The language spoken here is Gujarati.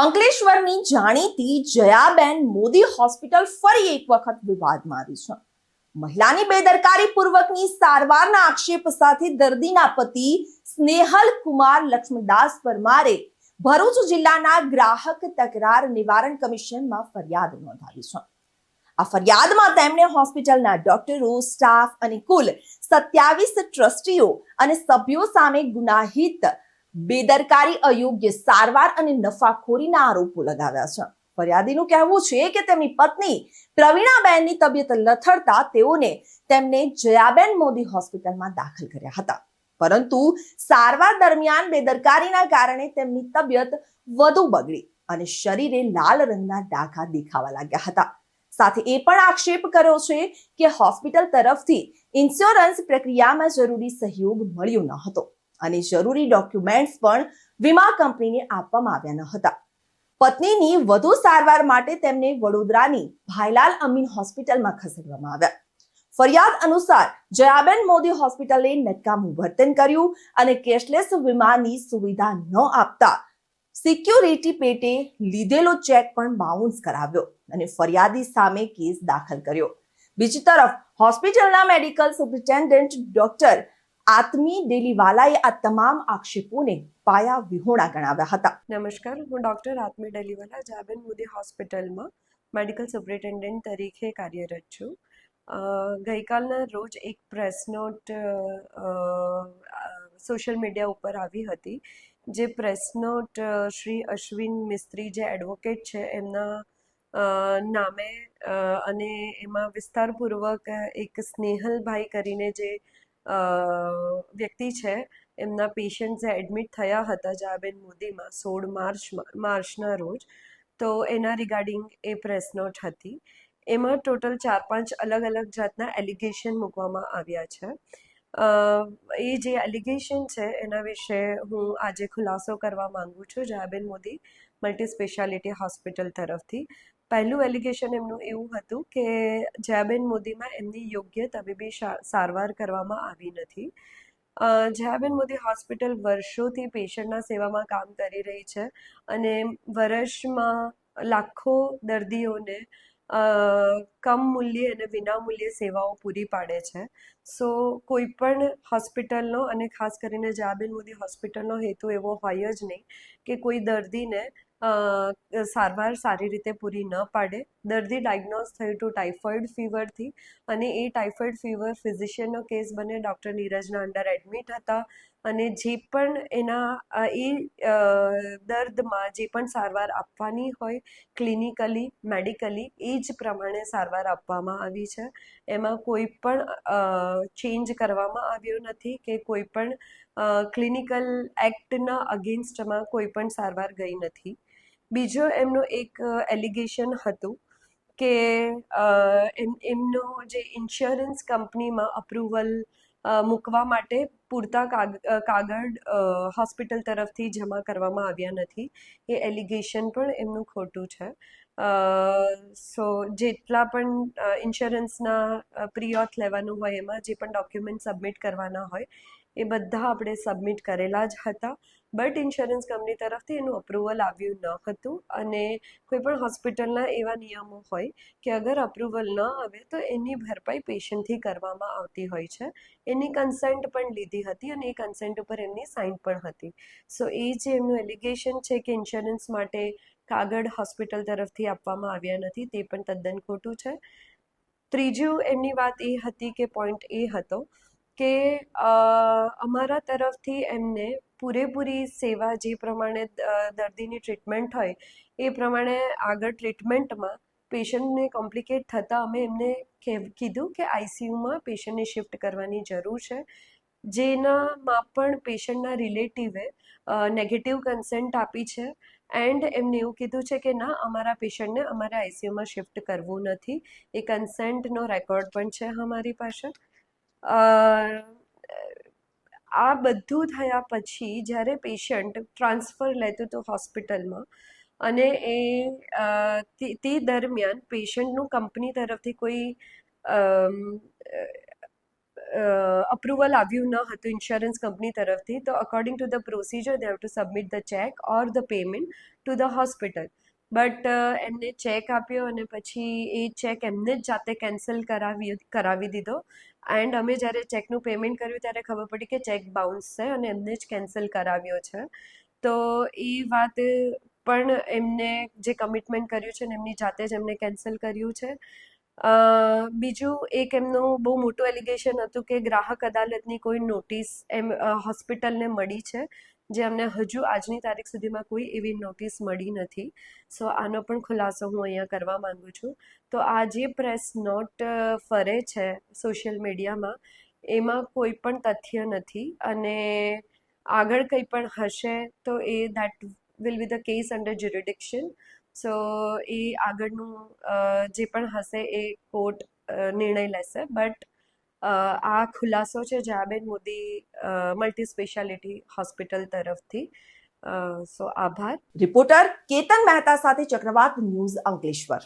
અંકલેશ્વરની જાણીતી જયાબેન મોદી હોસ્પિટલ ફરી એક વખત વિવાદમાં આવી છે. મહિલાની બેદરકારી પૂર્વકની સારવારના આક્ષેપ સાથે દર્દીના પતિ સ્નેહલ કુમાર લક્ષ્મણદાસ પરમારે ભરૂચ જિલ્લાના ગ્રાહક તકરાર નિવારણ કમિશનમાં ફરિયાદ નોંધાવી છે. આ ફરિયાદમાં તેમણે હોસ્પિટલના ડોક્ટરો, સ્ટાફ અને કુલ સત્યાવીસ ટ્રસ્ટીઓ અને સભ્યો સામે ગુનાહિત બેદરકારી અયોગ્ય સારવાર અને નફાખોરીના આરોપો લગાવ્યા છે. ફરિયાદીનું કહેવું છે કે તેમની પત્ની પ્રવીણાબેનની તબિયત લથડતા તેઓને તેમને જયાબેન મોદી હોસ્પિટલમાં દાખલ કર્યા હતા. પરંતુ સારવાર દરમિયાન બેદરકારીના કારણે તેમની તબિયત વધુ બગડી અને શરીરે લાલ રંગના ડાઘા દેખાવા લાગ્યા હતા. સાથે એ પણ આક્ષેપ કર્યો છે કે હોસ્પિટલ તરફથી ઇન્સ્યોરન્સ પ્રક્રિયામાં જરૂરી સહયોગ મળ્યો ન હતો. અને જરૂરી ડોક્યુમેન્ટ્સ પણ વીમા કંપનીને આપવામાં આવ્યા ન હતા. પત્નીની વધુ સારવાર માટે તેમને વડોદરાની ભાઈલાલ અમીન હોસ્પિટલમાં ખસેડવામાં આવ્યા. ફરિયાદ અનુસાર જયાબેન મોદી હોસ્પિટલે નકામું વર્તન કર્યું અને કેશલેસ વીમાની સુવિધા ન આપતા સિક્યુરિટી પેટે લીધેલો ચેક પણ બાઉન્સ કરાવ્યો અને ફરિયાદી સામે કેસ દાખલ કર્યો. બીજી તરફ હોસ્પિટલના મેડિકલ સુપ્રિન્ટેન્ડન્ટ ડોક્ટર આત્મી ડેલીવાલાએ આ તમામ આક્ષેપોને પાયા વિહોણા ગણાવ્યા હતા. નમસ્કાર, હું ડૉક્ટર આત્મી ડેલીવાલા જાબેન મોદી હોસ્પિટલમાં મેડિકલ સુપરિન્ટેન્ડન્ટ તરીકે કાર્યરત છું. ગઈકાલના રોજ એક પ્રેસ નોટ સોશિયલ મીડિયા ઉપર આવી હતી, જે પ્રેસ નોટ શ્રી અશ્વિન મિસ્ત્રી જે એડવોકેટ છે, એમના નામે અને એમાં વિસ્તારપૂર્વક એક સ્નેહલભાઈ કરીને જે વ્યક્તિ છે, એમના પેશન્ટ્સ એડમિટ થયા હતા જાબેન મોદીમાં સોળ માર્ચમાં માર્ચના રોજ, તો એના રિગાર્ડિંગ એ પ્રેસ નોટ હતી. એમાં ટોટલ ચાર પાંચ અલગ અલગ જાતના એલિગેશન મૂકવામાં આવ્યા છે. એ જે એલિગેશન છે, એના વિશે હું આજે ખુલાસો કરવા માંગુ છું Jaben Modi multi speciality hospital તરફથી. પહેલું એલિગેશન એમનું એવું હતું કે જયાબેન મોદીમાં એમની યોગ્ય તબીબી સારવાર કરવામાં આવી નથી. જયાબેન મોદી હોસ્પિટલ વર્ષોથી પેશન્ટના સેવામાં કામ કરી રહી છે અને વર્ષમાં લાખો દર્દીઓને કમ મૂલ્યે અને વિનામૂલ્યે સેવાઓ પૂરી પાડે છે. સો, કોઈ પણ હોસ્પિટલનો અને ખાસ કરીને જયાબેન મોદી હોસ્પિટલનો હેતુ એવો હોય જ નહીં કે કોઈ દર્દીને સારવાર સારી રીતે પૂરી ન પાડે. દર્દી ડાયગ્નોઝ થયું હતું ટાઇફોઇડ ફીવરથી અને એ ટાઇફોઇડ ફીવર ફિઝિશિયનનો કેસ બને. ડૉક્ટર નીરજના અંડર એડમિટ હતા અને જે પણ એના એ દર્દમાં જે પણ સારવાર આપવાની હોય ક્લિનિકલી, મેડિકલી, એ જ પ્રમાણે સારવાર આપવામાં આવી છે. એમાં કોઈ પણ ચેન્જ કરવામાં આવ્યો નથી કે કોઈ પણ ક્લિનિકલ એક્ટના અગેન્સ્ટમાં કોઈ પણ સારવાર ગઈ નથી. બીજો એમનો એક એલિગેશન હતું કે એમ, એમનો જે ઇન્સ્યોરન્સ કંપનીમાં અપ્રુવલ મૂકવા માટે પૂરતા કાગ કાગળ હોસ્પિટલ તરફથી જમા કરવામાં આવ્યા નથી. એ એલિગેશન પણ એમનું ખોટું છે. સો જેટલા પણ ઇન્સ્યોરન્સના પ્રી ઓથ લેવાનું હોય, એમાં જે પણ ડોક્યુમેન્ટ સબમિટ કરવાના હોય, એ બધા આપણે સબમિટ કરેલા જ હતા. બટ ઇન્સ્યોરન્સ કંપની તરફથી એનું અપ્રુવલ આવ્યું ન હતું અને કોઈ પણ હોસ્પિટલના એવા નિયમો હોય કે અગર અપ્રુવલ ન આવે તો એની ભરપાઈ પેશન્ટથી કરવામાં આવતી હોય છે. એની કન્સેન્ટ પણ લીધી હતી અને એ કન્સેન્ટ ઉપર એમની સાઇન પણ હતી. સો એ જે એમનું એલિગેશન છે કે ઇન્સ્યોરન્સ માટે કાગળ હોસ્પિટલ તરફથી આપવામાં આવ્યા નથી, તે પણ તદ્દન ખોટું છે. ત્રીજું એમની વાત એ હતી કે પોઈન્ટ એ હતો કે અમારા તરફથી એમને પૂરેપૂરી સેવા જે પ્રમાણે દર્દીની ટ્રીટમેન્ટ હોય, એ પ્રમાણે આગળ ટ્રીટમેન્ટમાં પેશન્ટને કોમ્પ્લિકેટ થતાં અમે એમને કીધું કે આઈસીયુમાં પેશન્ટને શિફ્ટ કરવાની જરૂર છે. જેનામાં પણ પેશન્ટના રિલેટિવે નેગેટિવ કન્સેન્ટ આપી છે એન્ડ એમને એવું કીધું છે કે ના, અમારા પેશન્ટને અમારે આઈસીયુમાં શિફ્ટ કરવું નથી. એ કન્સેન્ટનો રેકોર્ડ પણ છે અમારી પાસે. આ બધું થયા પછી જ્યારે પેશન્ટ ટ્રાન્સફર લેતું હતું હોસ્પિટલમાં અને એ તે દરમિયાન પેશન્ટનું કંપની તરફથી કોઈ અપ્રુવલ આવ્યું ન હતું ઇન્સ્યોરન્સ કંપની તરફથી, તો according to the procedure they have to submit the cheque or the payment to the hospital but એમને ચેક આપ્યો અને પછી એ ચેક એમને જ જાતે કેન્સલ કરાવી કરાવી દીધો. એન્ડ અમે જ્યારે ચેકનું પેમેન્ટ કર્યું ત્યારે ખબર પડી કે ચેક બાઉન્સ છે અને એમને જ કેન્સલ કરાવ્યો છે. તો એ વાત પણ એમને જે કમિટમેન્ટ કર્યું છે ને એમની જાતે જ એમને કેન્સલ કર્યું છે. બીજું એક એમનું બહુ મોટું એલિગેશન હતું કે ગ્રાહક અદાલતની કોઈ નોટિસ એમ હોસ્પિટલને મળી છે. જે અમને હજુ આજની તારીખ સુધીમાં કોઈ એવી નોટિસ મળી નથી. સો આનો પણ ખુલાસો હું અહીંયા કરવા માંગુ છું. તો આ જે પ્રેસ નોટ ફરે છે સોશિયલ મીડિયામાં એમાં કોઈ પણ તથ્ય નથી અને આગળ કંઈ પણ હશે તો એ that will be the case under jurisdiction so એ આગળનું જે પણ હશે એ કોર્ટ નિર્ણય લેશે. બટ આ ખુલાસો છે Jayaben Modi multi specialty hospital તરફથી. સો આભાર. રિપોર્ટર કેતન મહેતા સાથે ચક્રવાત ન્યૂઝ અંકલેશ્વર.